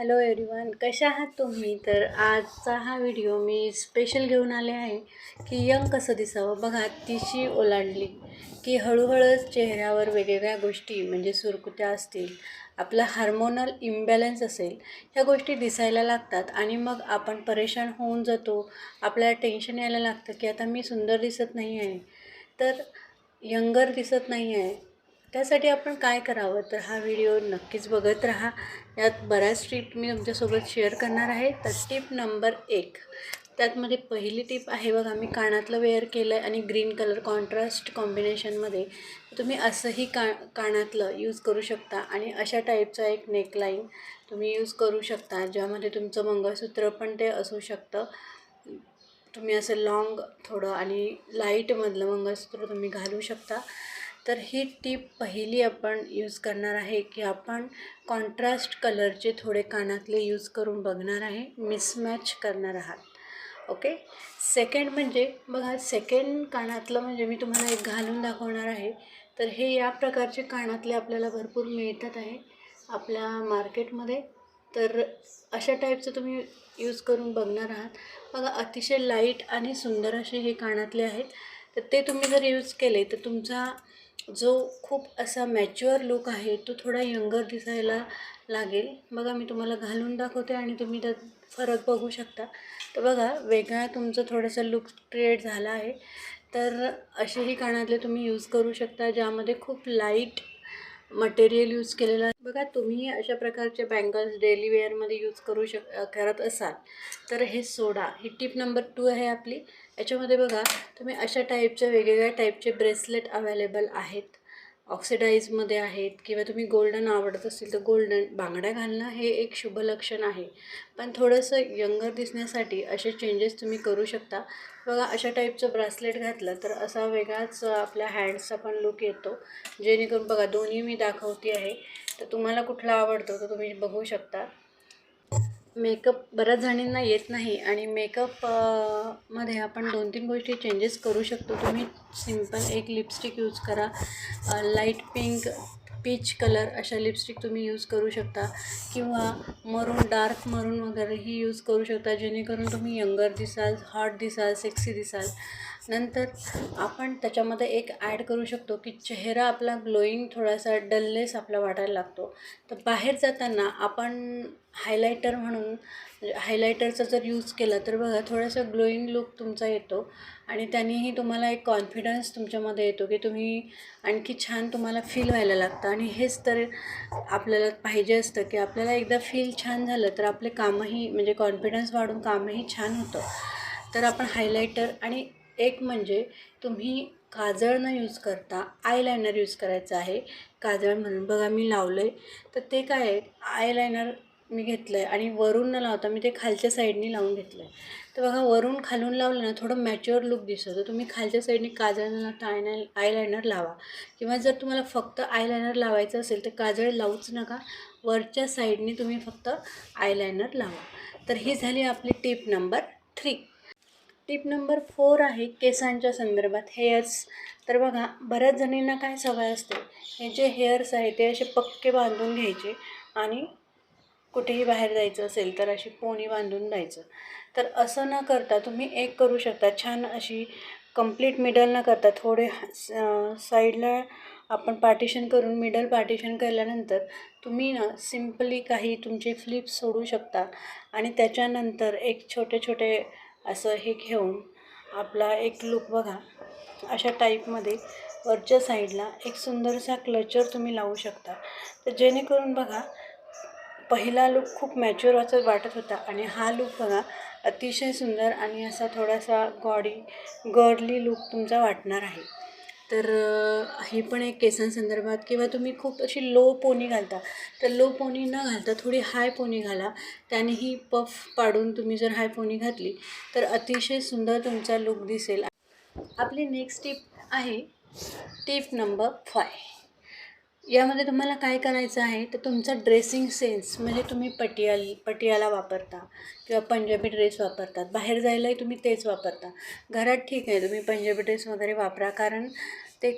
Hello everyone कशा आहात तुम्ही? तर आजचा हा व्हिडिओ मी स्पेशल घेऊन आले आहे की यंग कसं दिसावं? बघा तिशी ओलांडली की हळूहळूच चेहऱ्यावर वेगवेगळ्या गोष्टी म्हणजे सुरकुत्या असतील आपला हार्मोनल इम्बॅलन्स असेल ह्या गोष्टी दिसायला लागतात आणि मग आपण परेशान होऊन जातो. आपल्याला टेन्शन यायला लागतं की आता मी सुंदर दिसत नाही आहे तर यंगर दिसत नाही आहे त्यासाठी आपण काय करावं? तर हा व्हिडिओ नक्कीच बघत राहा. यात बऱ्याच टिप मी तुमच्यासोबत शेअर करणार आहे. तर टिप नंबर एक. त्यातमध्ये पहिली टिप आहे बघा मी कानातलं वेअर केलं आहे आणि ग्रीन कलर कॉन्ट्रास्ट कॉम्बिनेशनमध्ये. तुम्ही असंही का कानातलं यूज करू शकता आणि अशा टाईपचा एक नेकलाईन तुम्ही यूज करू शकता ज्यामध्ये तुमचं मंगळसूत्र पण ते असू शकतं. तुम्ही असं लाँग थोडं आणि लाईटमधलं मंगळसूत्र तुम्ही घालू शकता. तर ही टीप पहिली आपण यूज करणार आहे की आपण कॉन्ट्रास्ट कलरचे थोडे कानातले यूज करून बघणार आहे. मिसमॅच करणार आहात. ओके सेकंड म्हणजे बघा सेकंड कानातलं म्हणजे मी तुम्हाला एक घालून दाखवणार आहे. तर हे या प्रकारचे कानातले आपल्याला भरपूर मिळतात आहे आपल्या मार्केटमध्ये. तर अशा टाईपचं तुम्ही यूज करून बघणार आहात. बघा अतिशय लाइट आणि सुंदर असे हे कानातले आहेत. तर ते तुम्ही जर यूज केले तर तुमचा जो खूप असा मॅच्युअर लुक आहे तो थोडा यंगर दिसायला लागेल. बघा मी तुम्हाला घालून दाखवते आणि तुम्ही त्यात फरक बघू शकता. तर बघा वेगळा तुमचं थोडंसं लुक क्रिएट झाला आहे. तर असेही कानातले तुम्ही यूज करू शकता ज्यामध्ये खूप लाइट मटेरियल यूज केलेलं आहे. बघा तुम्ही अशा प्रकारचे बँगल्स डेली वेअरमध्ये यूज करू शक करत असाल. तर हे सोडा. ही टिप नंबर टू आहे आपली. याच्यामध्ये बघा तुम्ही अशा टाईपच्या वेगवेगळ्या टाईपचे ब्रेसलेट अवेलेबल आहेत. ऑक्सिडाईजमध्ये आहेत किंवा तुम्ही गोल्डन आवडत असेल तर गोल्डन बांगड्या घालणं हे एक शुभ लक्षण आहे. पण थोडंसं यंगर दिसण्यासाठी असे चेंजेस तुम्ही करू शकता. बघा अशा टाईपचं ब्रासलेट घातलं तर असा वेगळाच आपल्या हँड्सचा पण लुक येतो. जेणेकरून बघा दोन्ही मी दाखवते आहे. तर तुम्हाला कुठला आवडतो तर तुम्ही बघू शकता. मेकअप बऱ्याच जणींना येत नाही आणि मेकअपमध्ये आपण दोन तीन गोष्टी चेंजेस करू शकतो. तुम्ही सिंपल एक लिपस्टिक यूज करा. लाइट पिंक पीच कलर अशा लिपस्टिक तुम्ही यूज करू शकता. किंवा मरून डार्क मरून वगैरेही यूज करू शकता. जेणेकरून तुम्ही यंगर दिसाल हॉट दिसाल सेक्सी दिसाल. नंतर आपण त्याच्यामध्ये एक ॲड करू शकतो की चेहरा आपला ग्लोईंग थोडासा डलनेस आपला वाटायला लागतो. तर बाहेर जाताना आपण हायलायटर म्हणून म्हणजे हायलायटरचा जर यूज केला तर बघा थोडासा ग्लोईंग लुक तुमचा येतो आणि त्यानेही तुम्हाला एक कॉन्फिडन्स तुमच्यामध्ये येतो की तुम्ही आणखी छान तुम्हाला फील व्हायला लागतं. आणि हेच तर आपल्याला पाहिजे असतं की आपल्याला एकदा फील छान झालं तर आपले कामंही म्हणजे कॉन्फिडन्स वाढून कामही छान होतं. तर आपण हायलायटर आणि एक म्हणजे तुम्ही काजळ न यूज करता आयलायनर यूज करायचं आहे. काजळ म्हणून. बघा मी लावलं आहे तर ते काय आहे? आयलायनर मी घेतलं आहे आणि वरून न लावता मी ते खालच्या साईडनी लावून घेतलं आहे तर बघा वरून खालून लावलं ना थोडं मॅच्युअर लुक दिसतो. तर तुम्ही खालच्या साईडने काजळ न लावता आयनाय आयलायनर लावा. किंवा जर तुम्हाला फक्त आयलायनर लावायचं असेल तर काजळ लावूच नका. वरच्या साईडनी तुम्ही फक्त आयलायनर लावा. तर ही झाली आपली tip number three tip number four आहे केसांच्या संदर्भात हेअर्स तर बघा बऱ्याच जणींना काय सवय असते हे जे हेअर्स आहे ते असे पक्के बांधून घ्यायचे आणि कुठेही बाहेर जायचं असेल तर अशी पोणी बांधून जायचं तर असं न करता तुम्ही एक करू शकता छान अशी कंप्लीट मिडल न करता थोडे साईडला आपण पार्टिशन करून मिडल पार्टिशन केल्यानंतर तुम्ही ना सिम्पली काही तुमचे फ्लिप्स सोडू शकता आणि त्याच्यानंतर एक छोटे छोटे असं हे घेऊन आपला एक लुक बघा. अशा टाईपमध्ये वरच्या साईडला एक सुंदरसा क्लचर तुम्ही लावू शकता. तर जेणेकरून बघा पहिला लुक खूप मॅच्युअर असं वाटत होता आणि हा लुक बघा अतिशय सुंदर आणि असा थोडासा गॉडी गर्ली लुक तुमचा वाटणार आहे. तर ही पण एक केसांसंदर्भात किंवा तुम्ही खूप अशी लो पोनी घालता तर लो पोनी न घालता थोडी हाय पोनी घाला. त्यानेही पफ पाडून तुम्ही जर हाय पोनी घातली तर अतिशय सुंदर तुमचा लुक दिसेल. आपली नेक्स्ट टिप आहे टिप नंबर फाय. यामध्ये तुम्हाला काय करायचं आहे तर तुमचा ड्रेसिंग सेन्स म्हणजे तुम्ही पटियाल पटियाला वापरता किंवा पंजाबी ड्रेस वापरतात. बाहेर जायलाही तुम्ही तेच वापरता. घरात ठीक आहे तुम्ही पंजाबी ड्रेस वगैरे वापरा. कारण ते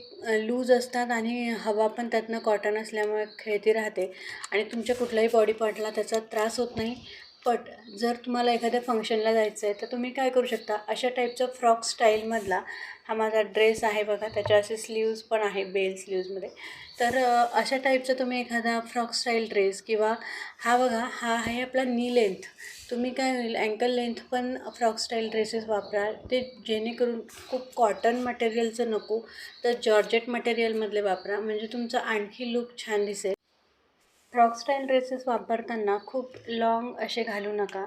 लूज असतात आणि हवा पण त्यातनं कॉटन असल्यामुळे खेळती राहते. आणि तुमच्या कुठल्याही बॉडी पार्टला त्याचा त्रास होत नाही. बट जर तुम्हाला एखाद्या फंक्शनला जायचं आहे तर तुम्ही काय करू शकता? अशा टाईपचा फ्रॉक स्टाईलमधला हा माझा ड्रेस आहे बघा. त्याच्या असे स्लीव्ज पण आहे बेल स्लीव्जमध्ये तर अशा टाईपचा तुम्ही एखादा फ्रॉक स्टाईल ड्रेस किंवा हा बघा हा आहे आपला नी लेंथ तुम्ही काय होईल अँकल लेंथ पण फ्रॉक स्टाईल ड्रेसेस वापरा. ते जेणेकरून खूप कॉटन मटेरियलचं नको तर जॉर्जेट मटेरियलमधले वापरा. म्हणजे तुमचा आणखी लुक छान दिसेल. फ्रॉकस्टाईल ड्रेसेस वापरताना खूप लाँग असे घालू नका.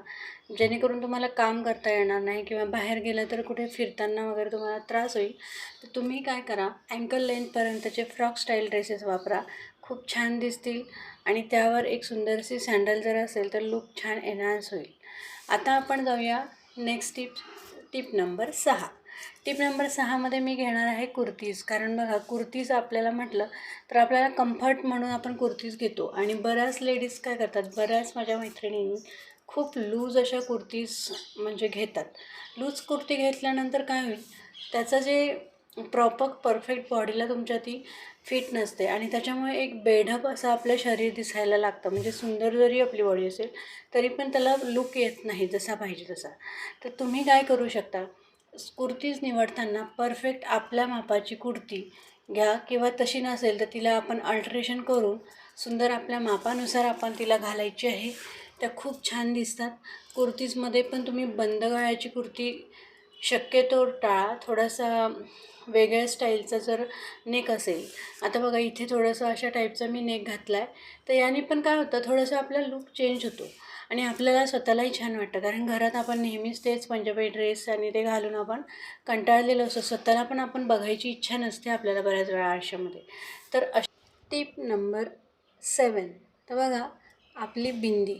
जेणेकरून तुम्हाला काम करता येणार नाही किंवा बाहेर गेलं तर कुठे फिरताना वगैरे तुम्हाला त्रास होईल. तर तुम्ही काय करा अँकल लेंथपर्यंतचे फ्रॉक स्टाईल ड्रेसेस वापरा. खूप छान दिसतील आणि त्यावर एक सुंदरशी सँडल जर असेल तर लुक छान एनहान्स होईल. आता आपण जाऊया नेक्स्ट टिप टिप नंबर सहा. टिप नंबर सहामध्ये मी घेणार आहे कुर्तीज कारण बघा कुर्तीज आपल्याला म्हटलं तर आपल्याला कम्फर्ट म्हणून आपण कुर्तीज घेतो. आणि बऱ्याच लेडीज काय करतात बऱ्याच माझ्या मैत्रिणींनी खूप लूज अशा कुर्तीज म्हणजे घेतात. लूज कुर्ती घेतल्यानंतर काय होईल त्याचं जे प्रॉपर परफेक्ट बॉडीला तुमच्या ती फिट नसते. आणि त्याच्यामुळे एक बेढप असं आपलं शरीर दिसायला लागतं. म्हणजे सुंदर जरी आपली बॉडी असेल तरी पण त्याला लुक येत नाही जसा पाहिजे तसा. तर तुम्ही काय करू शकता कुर्तीज निवडताना परफेक्ट आपल्या मापाची कुर्ती घ्या. किंवा तशी नसेल तर तिला आपण अल्ट्रेशन करून सुंदर आपल्या मापानुसार आपण तिला घालायची आहे. त्या खूप छान दिसतात. कुर्तीजमध्ये पण तुम्ही बंद गळ्याची कुर्ती शक्यतो टाळा. थोडासा वेगळ्या स्टाईलचा जर नेक असेल. आता बघा इथे थोडंसं अशा टाईपचा मी नेक घातला आहे तर याने पण काय होतं थोडंसं आपला लुक चेंज होतो. आणि आपल्याला स्वतःलाही छान वाटतं. कारण घरात आपण नेहमीच तेच पंजाबी ड्रेस आणि ते घालून आपण कंटाळलेलो असतो. स्वतःला पण आपण बघायची इच्छा नसते आपल्याला बऱ्याच वेळा आयुष्यामध्ये. तर अश टीप नंबर सेवन तर बघा आपली बिंदी.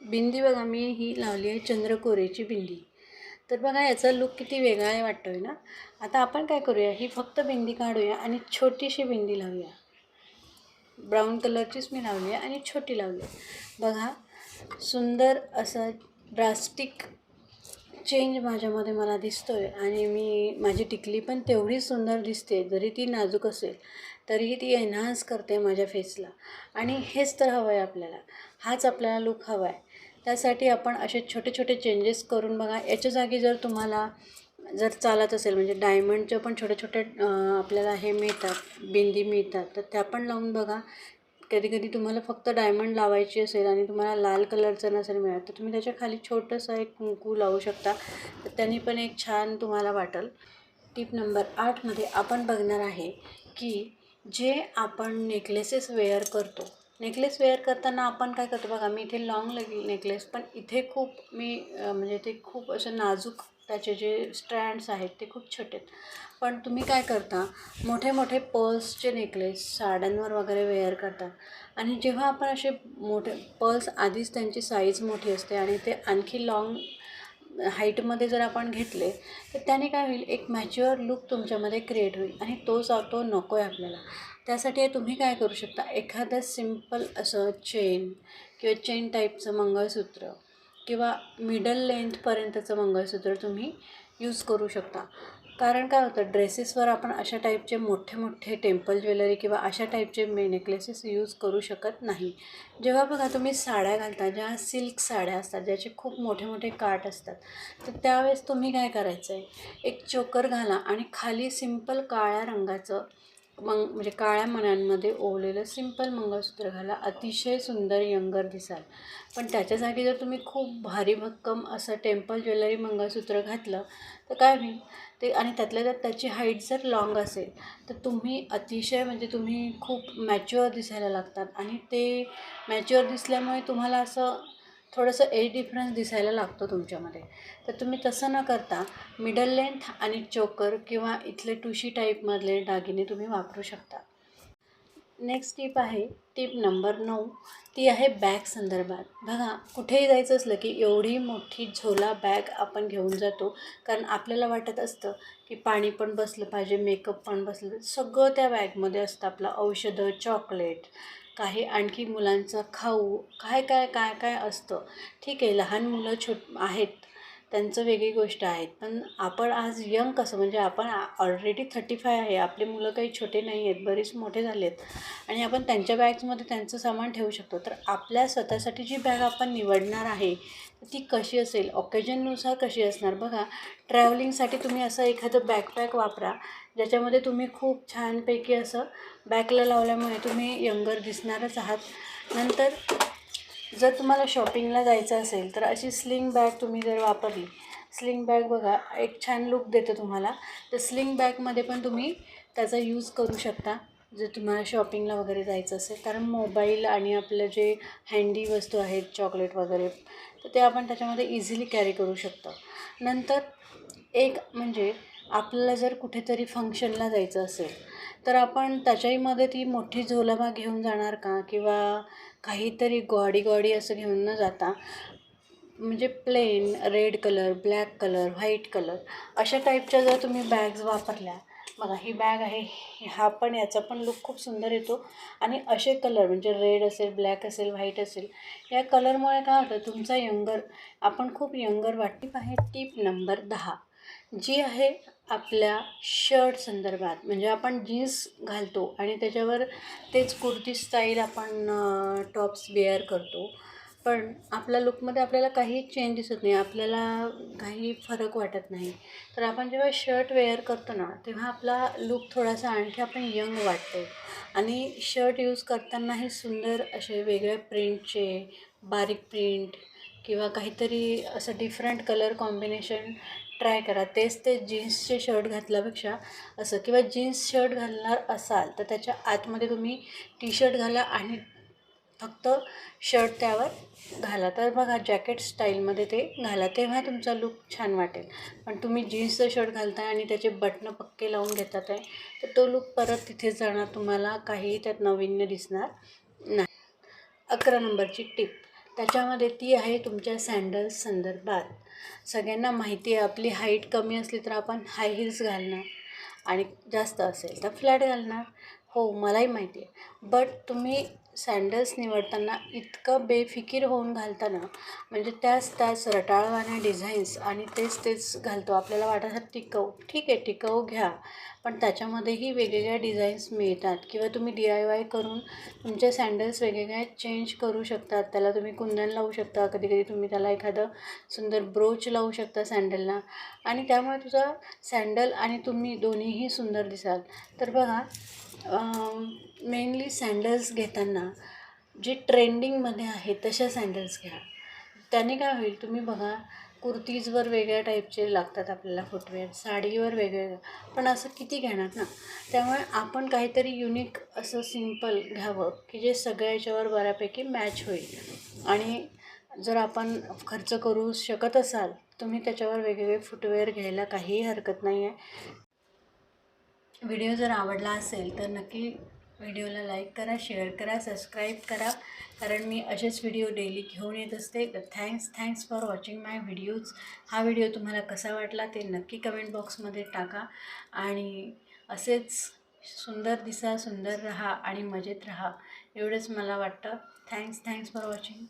बिंदी बघा मी ही लावली आहे चंद्रकोरेची बिंदी. तर बघा याचा लुक किती वेगळा आहे वाटतो आहे ना? आता आपण काय करूया? ही फक्त बिंदी काढूया आणि छोटीशी बिंदी लावूया. ब्राऊन कलरचीच मी लावली आहे आणि छोटी लावली आहे. बघा सुंदर असं ड्रास्टिक चेंज माझ्यामध्ये मला दिसतो आहे आणि मी माझी टिकली पण तेवढीच सुंदर दिसते जरी ती नाजूक असेल तरीही ती एन्हान्स करते माझ्या फेसला आणि हेच तर हवं आहे आपल्याला. हाच आपल्याला लुक हवा आहे त्यासाठी आपण असे छोटे छोटे चेंजेस करून बघा. याच्या जागी जर तुम्हाला जर चालत असेल म्हणजे डायमंडचे पण छोटे छोटे आपल्याला हे मिळतात बिंदी मिळतात तर त्या पण लावून बघा. कधी कधी तुम्हाला फक्त डायमंड लावायची असेल आणि तुम्हाला लाल कलरचं नसेल मिळत तर तुम्ही त्याच्याखाली छोटंसं एक कुंकू लावू शकता. तर त्यांनी पण एक छान तुम्हाला वाटेल. टिप नंबर आठमध्ये आपण बघणार आहे की जे आपण नेकलेसेस वेअर करतो नेकलेस वेअर करताना आपण काय करतो बघा मी इथे लॉंग नेकलेस पण इथे खूप मी म्हणजे ते खूप असं नाजूक त्याचे जे स्ट्रँड्स आहेत ते खूप छोटे आहेत. पण तुम्ही काय करता मोठे मोठे पर्ल्सचे नेकलेस साड्यांवर वगैरे वेअर करतात आणि जेव्हा आपण असे मोठे पर्ल्स आधीच त्यांची साईज मोठी असते आणि ते आणखी लॉंग हाईटमध्ये जर आपण घेतले तर त्याने काय होईल एक मॅच्युअर लुक तुमच्यामध्ये क्रिएट होईल आणि तो तो नको आहे आपल्याला. त्यासाठी तुम्ही काय करू शकता एखादं सिंपल असं चेन किंवा चेन टाईपचं मंगळसूत्र किंवा मिडल लेंथपर्यंतचं मंगळसूत्र तुम्ही यूज करू शकता. कारण काय होतं ड्रेसेसवर आपण अशा टाईपचे मोठे मोठे टेम्पल ज्वेलरी किंवा अशा टाईपचे मे नेकलेसेस यूज करू शकत नाही. जेव्हा बघा तुम्ही साड्या घालता ज्या सिल्क साड्या असतात ज्याचे खूप मोठे मोठे काठ असतात तर त्यावेळेस तुम्ही काय करायचं आहे एक चोकर घाला आणि खाली सिंपल काळ्या रंगाचं मंग म्हणजे काळ्या मण्यांमध्ये ओवलेलं सिंपल मंगळसूत्र घाला. अतिशय सुंदर यंगर दिसाल. पण त्याच्या जागी जर तुम्ही खूप भारी भक्कम असं टेम्पल ज्वेलरी मंगळसूत्र घातलं तर काय होईल? ते आणि त्यातल्या त्यात त्याची हाईट जर लॉंग असेल तर तुम्ही अतिशय म्हणजे तुम्ही खूप मॅच्युअर दिसायला लागतात. आणि ते मॅच्युअर दिसल्यामुळे तुम्हाला असं थोडंसं एज डिफरन्स दिसायला लागतो तुमच्यामध्ये. तर तुम्ही तसं न करता मिडल लेंथ आणि चोकर किंवा इथले टुशी टाईपमधले दागिने तुम्ही वापरू शकता. नेक्स्ट टिप आहे टिप नंबर नऊ. ती आहे बॅग संदर्भात. बघा कुठेही जायचं असलं की एवढी मोठी झोला बॅग आपण घेऊन जातो. कारण आपल्याला वाटत असतं की पाणी पण बसलं पाहिजे मेकअप पण बसलं. सगळं त्या बॅगमध्ये असतं आपलं औषधं चॉकलेट काही आणखी मुलांचं खाऊ काय काय काय काय असतं. ठीक आहे लहान मुलं छोट आहेत त्यांचं वेगळी गोष्ट आहे पण आपण आज यंग कसं म्हणजे आपण ऑलरेडी थर्टी फाय आहे आपले मुलं काही छोटे नाही आहेत बरेच मोठे झाले आहेत आणि आपण त्यांच्या बॅग्समध्ये त्यांचं सामान ठेवू शकतो. तर आपल्या स्वतःसाठी जी बॅग आपण निवडणार आहे ती कशी असेल? ऑकेजननुसार कशी असणार? बघा ट्रॅव्हलिंगसाठी तुम्ही असं एखादं बॅकपॅक वापरा ज्याच्यामध्ये तुम्ही खूप छानपैकी असं बॅकला लावल्यामुळे तुम्ही यंगर दिसणारच आहात. नंतर जर तुम्हाला शॉपिंगला जायचं असेल तर अशी स्लिंग बॅग तुम्ही जर वापरली स्लिंग बॅग बघा एक छान लुक देतं तुम्हाला. तर स्लिंग बॅगमध्ये पण तुम्ही त्याचा यूज करू शकता जर तुम्हाला शॉपिंगला वगैरे जायचं असेल. कारण मोबाईल आणि आपलं जे हँडी वस्तू आहेत चॉकलेट वगैरे तर ते आपण त्याच्यामध्ये इझिली कॅरी करू शकतो. नंतर एक म्हणजे आपल्याला जर कुठेतरी फंक्शनला जायचं असेल तर आपण त्याच्याहीमध्ये ती मोठी झोलाबा घेऊन जाणार का? किंवा काहीतरी गॉडी गॉडी असं घेऊन न जाता म्हणजे plain red colour black colour white colour अशा टाईपच्या जर तुम्ही बॅग्स वापरल्या बघा ही बॅग आहे. हा पण याचा पण लुक खूप सुंदर येतो. आणि असे कलर म्हणजे रेड असेल ब्लॅक असेल व्हाईट असेल या कलरमुळे काय होतं तुमचा यंगर आपण खूप यंगर वाटली आहे टीप नंबर दहा जी आहे आपल्या शर्ट संदर्भात. म्हणजे आपण जीन्स घालतो आणि त्याच्यावर तेच कुर्ती स्टाईल आपण टॉप्स वेअर करतो. पण आपल्या लुकमध्ये आपल्याला काही चेंज दिसत नाही आपल्याला काही फरक वाटत नाही. तर आपण जेव्हा शर्ट वेअर करतो ना तेव्हा आपला लुक थोडासा आणखी आपण यंग वाटतो. आणि शर्ट यूज करतानाही सुंदर असे वेगळ्या प्रिंटचे बारीक प्रिंट किंवा काहीतरी असं डिफरंट कलर कॉम्बिनेशन ट्राय करा. तेच ते जीन्सचे शर्ट घातल्यापेक्षा असं किंवा जीन्स शर्ट घालणार असाल तर त्याच्या आतमध्ये तुम्ही टी शर्ट घाला आणि फक्त शर्ट त्यावर घाला. तर बघा जॅकेट स्टाईलमध्ये ते घाला. तेव्हा तुमचा लुक छान वाटेल. पण तुम्ही जीन्सचं शर्ट घालताय आणि त्याचे बटणं पक्के लावून घेतात आहे तर तो लुक परत तिथे जाणार. तुम्हाला काही त्यात नवीन्य दिसणार नाही. अकरा नंबरची टिप त्याच्यामध्ये ती आहे तुमच्या सँडल्स संदर्भात. सगळ्यांना माहिती आहे आपली हाईट कमी असली तर आपण हाय हिल्स घालणार आणि जास्त असेल तर फ्लॅट घालणार. हो मलाही माहिती आहे. बट तुम्ही सँडल्स निवडताना इतकं बेफिकीर होऊन घालताना म्हणजे त्याच त्याच रटाळवाण्या डिझाईन्स आणि तेच तेच घालतो. आपल्याला वाटतं टिकाऊ ठीक आहे टिकाऊ घ्या. पण त्याच्यामध्येही वेगवेगळ्या डिझाईन्स मिळतात. किंवा तुम्ही डी आय वाय करून तुमचे सँडल्स वेगवेगळ्या चेंज करू शकतात त्याला तुम्ही कुंदन लावू शकता. कधी कधी तुम्ही त्याला एखादं सुंदर ब्रोच लावू शकता सँडलला आणि त्यामुळे तुझा सँडल आणि तुम्ही दोन्हीही सुंदर दिसाल. तर बघा मेनली सँडल्स घेताना जे ट्रेंडिंगमध्ये आहे तशा सँडल्स घ्या. त्याने काय होईल तुम्ही बघा कुर्तीजवर वेगळ्या टाईपचे लागतात आपल्याला फुटवेअर साडीवर वेगवेगळं पण असं किती घेणार ना? त्यामुळे आपण काहीतरी युनिक असं सिंपल घ्यावं की जे सगळ्या याच्यावर बऱ्यापैकी मॅच होईल. आणि जर आपण खर्च करू शकत असाल तुम्ही त्याच्यावर वेगवेगळे फुटवेअर घ्यायला काहीही हरकत नाही आहे व्हिडिओ जर आवडला असेल तर नक्की व्हिडिओला लाईक करा शेअर करा सबस्क्राईब करा. कारण मी असेच व्हिडिओ डेली घेऊन येत असते. Thanks thanks for watching my videos. हा व्हिडिओ तुम्हाला कसा वाटला ते नक्की कमेंट बॉक्समध्ये टाका. आणि असेच सुंदर दिसा सुंदर रहा आणि मजेत रहा. एवढंच मला वाटतं. Thanks thanks for watching.